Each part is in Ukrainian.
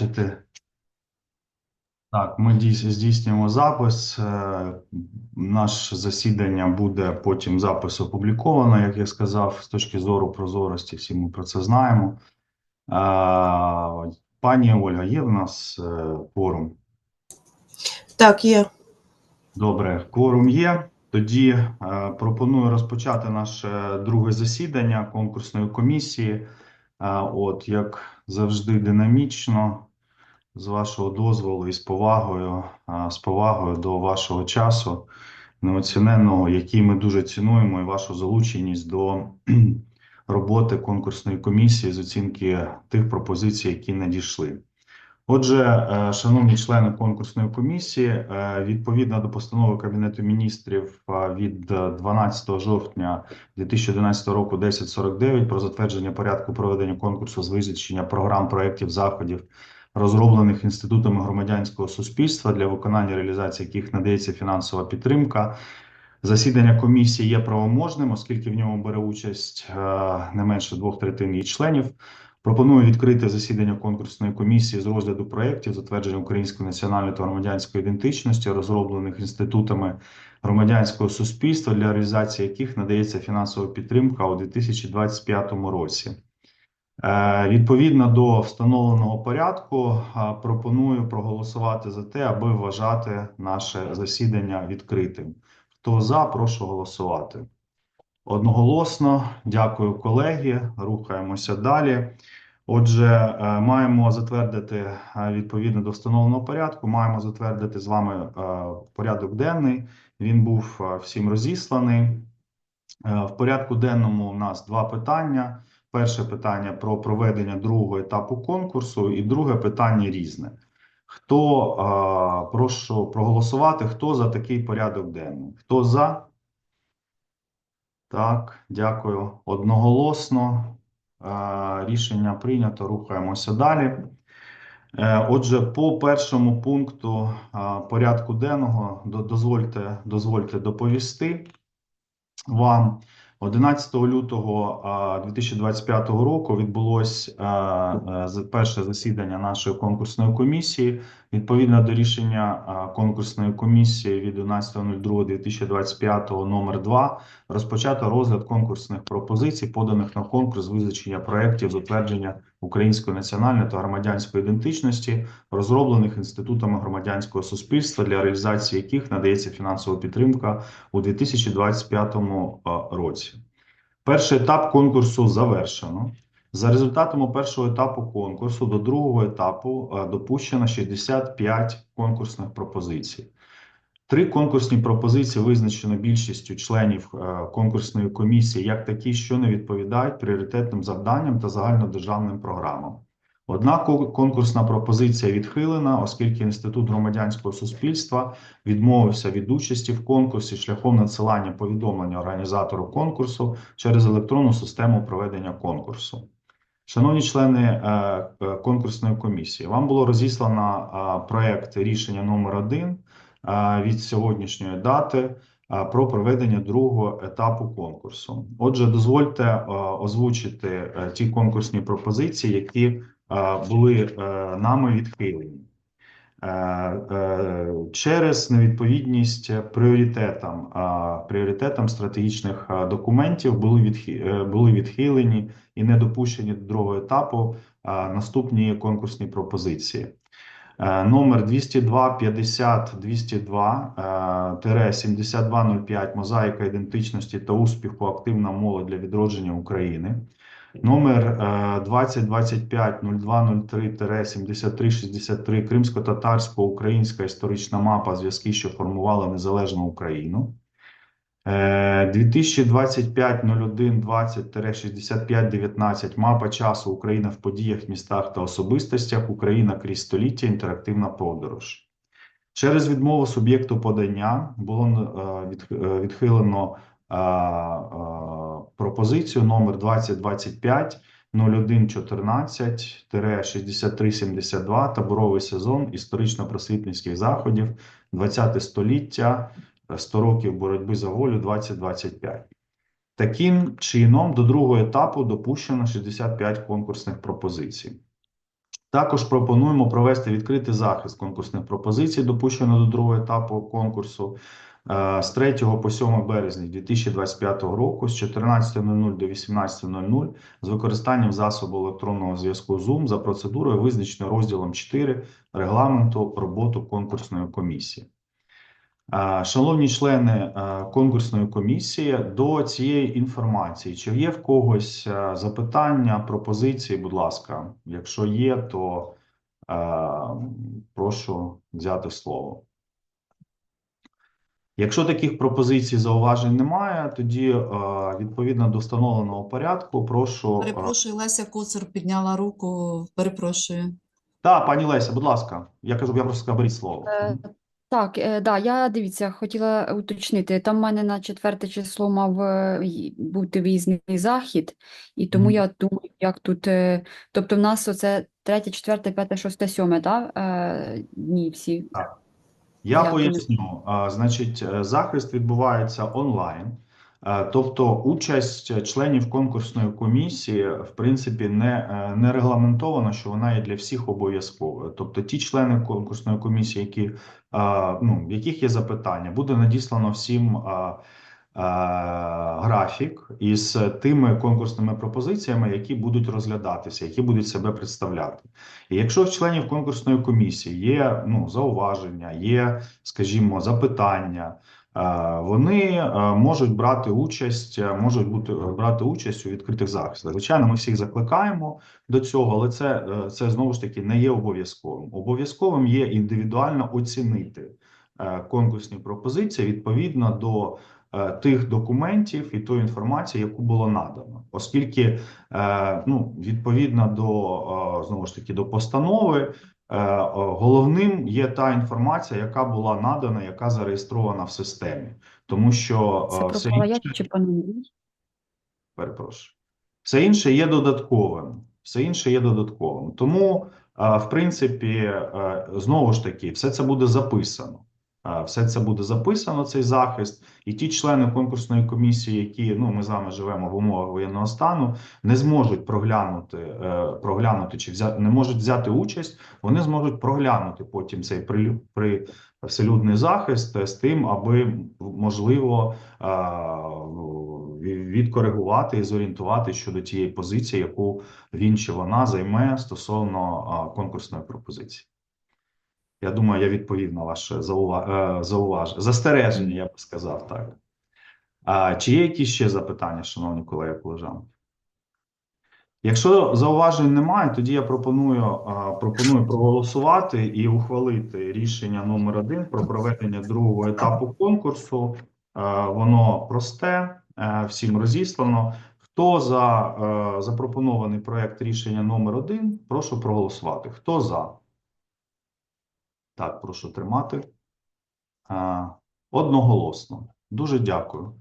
бачите. Так, ми здійснюємо запис. Е, Наше засідання буде потім запис опубліковано, як я сказав, з точки зору прозорості, всі ми про це знаємо. Е, Пані Ольга, є в нас е, кворум? Так, є. Добре, кворум є. Тоді пропоную розпочати наше друге засідання конкурсної комісії. От, як завжди, динамічно, з вашого дозволу і з повагою, з повагою до вашого часу неоціненного, який ми дуже цінуємо, і вашу залученість до роботи конкурсної комісії з оцінки тих пропозицій, які надійшли. Отже, е, шановні члени конкурсної комісії, е, відповідно до постанови Кабінету міністрів е, від е, 12 жовтня 2011 року 1049 про затвердження порядку проведення конкурсу з визначення програм, проєктів, заходів, розроблених інститутами громадянського суспільства для виконання реалізації яких надається фінансова підтримка. Засідання комісії є правоможним, оскільки в ньому бере участь не менше двох третин її членів. Пропоную відкрити засідання конкурсної комісії з розгляду проєктів затвердження української національної та громадянської ідентичності, розроблених інститутами громадянського суспільства, для реалізації яких надається фінансова підтримка у 2025 році. Е, Відповідно до встановленого порядку, е, пропоную проголосувати за те, аби вважати наше засідання відкритим. Хто за, прошу голосувати. Одноголосно, дякую, колеги. Рухаємося далі. Отже, е, маємо затвердити е, відповідно до встановленого порядку. Маємо затвердити з вами е, порядок денний. Він був всім розісланий. В порядку денному у нас два питання. Перше питання про проведення другого етапу конкурсу, і друге питання різне. Хто прошу проголосувати? Хто за такий порядок денний? Хто за? Так, дякую. Одноголосно. Е, Рішення прийнято. Рухаємося далі. Е, Отже, по першому пункту е, порядку денного дозвольте, дозвольте доповісти вам. 11 лютого е, 2025 року відбулось перше засідання нашої конкурсної комісії. Відповідно до рішення конкурсної комісії від 11.02.2025 номер 2 розпочато розгляд конкурсних пропозицій, поданих на конкурс визначення проєктів затвердження української національної та громадянської ідентичності, розроблених інститутами громадянського суспільства, для реалізації яких надається фінансова підтримка у 2025 році. Перший етап конкурсу завершено. За результатами першого етапу конкурсу до другого етапу е, допущено 65 конкурсних пропозицій. Три конкурсні пропозиції визначено більшістю членів е, конкурсної комісії як такі, що не відповідають пріоритетним завданням та загальнодержавним програмам. Одна конкурсна пропозиція відхилена, оскільки Інститут громадянського суспільства відмовився від участі в конкурсі шляхом надсилання повідомлення організатору конкурсу через електронну систему проведення конкурсу. Шановні члени е, е, конкурсної комісії, вам було розіслано е, проект рішення номер 1 е, від сьогоднішньої дати про проведення другого етапу конкурсу. Отже, дозвольте озвучити ті конкурсні пропозиції, які були нами відхилені. Е, е, Через невідповідність пріоритетам, е, пріоритетам стратегічних документів були відхи- були відхилені і не допущені до другого етапу наступні конкурсні пропозиції. Номер 202 50 202 е, тире 7205 Мозаїка ідентичності та успіху активна молодь для відродження України. Номер е, 2025 0203 7363 Кримсько-татарсько-українська історична мапа зв'язки, що формували незалежну Україну. Е, 2025 01 20 65 19 Мапа часу Україна в подіях, містах та особистостях. Україна крізь століття. Інтерактивна подорож. Через відмову суб'єкту подання було е, е, відхилено е, е, пропозицію номер 2025 0114 6372 таборовий сезон історично-просвітницьких заходів 20 століття 100 років боротьби за волю 2025. Таким чином, до другого етапу допущено 65 конкурсних пропозицій. Також пропонуємо провести відкритий захист конкурсних пропозицій, допущено до другого етапу конкурсу з 3 по 7 березня 2025 року з 14.00 до 18.00 з використанням засобу електронного зв'язку Zoom за процедурою, визначеною розділом 4 регламенту роботи конкурсної комісії. Е, Шановні члени е, конкурсної комісії, до цієї інформації, чи є в когось е, запитання, пропозиції, будь ласка, якщо є, то е, прошу взяти слово. Якщо таких пропозицій зауважень немає, тоді е, відповідно до встановленого порядку, прошу. е, Перепрошую, Леся Коцур підняла руку. Перепрошую. Так, пані Леся, будь ласка, я кажу, я просто сказав, беріть слово. Е, Так, е, да, я дивіться, хотіла уточнити. Там в мене на четверте число мав бути виїзний захід, і тому Мгм. я думаю, як тут. е, Тобто, в нас оце третє, четверте, п'яте, шосте, сьоме, да? е, Дні всі. Я поясню. Значить, е, захист відбувається онлайн, Е, тобто участь членів конкурсної комісії, в принципі, не, е, не регламентовано, що вона є для всіх обов'язковою. Тобто, ті члени конкурсної комісії, які, ну, в яких є запитання, буде надіслано всім. Е, Графік із тими конкурсними пропозиціями, які будуть розглядатися, які будуть себе представляти. І якщо в членів конкурсної комісії є ну, зауваження, є, скажімо, запитання, е, вони е, можуть брати участь, можуть бути брати участь у відкритих захистах. Звичайно, ми всіх закликаємо до цього, але це, це знову ж таки не є обов'язковим. Обов'язковим є індивідуально оцінити конкурсні пропозиції відповідно до тих документів і тої інформації, яку було надано, оскільки Е, ну, відповідно до е, знову ж таки до постанови, е, е, головним є та інформація, яка була надана, яка зареєстрована в системі, тому що Це е, все інше, чи перепрошую, все інше є додатковим. Все інше є додатковим. Тому, е, в принципі, е, знову ж таки, все це буде записано. Все це буде записано, цей захист, і ті члени конкурсної комісії, які ну ми з вами живемо в умовах воєнного стану, не зможуть проглянути, е, проглянути чи взяти, не можуть взяти участь. Вони зможуть проглянути потім цей при, при вселюдний захист е, з тим, аби можливо відкоригувати і зорієнтувати щодо тієї позиції, яку він чи вона займе стосовно конкурсної пропозиції. Я думаю, я відповів на ваше е, зауваж... застереження, я би сказав так. А, чи є якісь ще запитання, шановні колеги колежанки? Якщо зауважень немає, тоді я пропоную, пропоную проголосувати і ухвалити рішення номер один про проведення другого етапу конкурсу. Е, Воно просте, е, всім розіслано. Хто за запропонований проект рішення номер один, прошу проголосувати. Хто за? Так, прошу тримати. Одноголосно. Дуже дякую.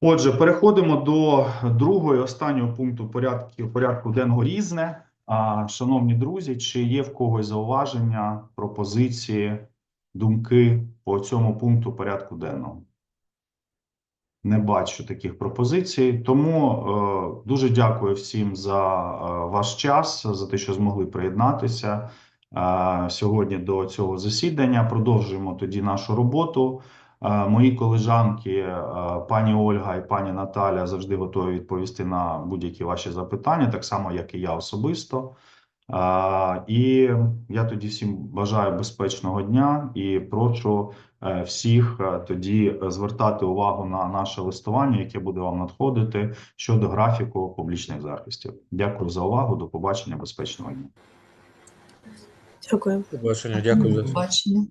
Отже, переходимо до другого і останнього пункту порядку, порядку денного різне. Шановні друзі, чи є в когось зауваження, пропозиції, думки по цьому пункту порядку денного? Не бачу таких пропозицій. Тому е, дуже дякую всім за е, ваш час, за те, що змогли приєднатися сьогодні до цього засідання. Продовжуємо тоді нашу роботу. Мої колежанки, пані Ольга і пані Наталя, завжди готові відповісти на будь-які ваші запитання, так само, як і я особисто. І я тоді всім бажаю безпечного дня і прошу е, всіх е, тоді звертати увагу на наше листування, яке буде вам надходити щодо графіку публічних захистів. Дякую за увагу. До побачення. Безпечного дня. Дякую. Побачення, дякую за Побачення.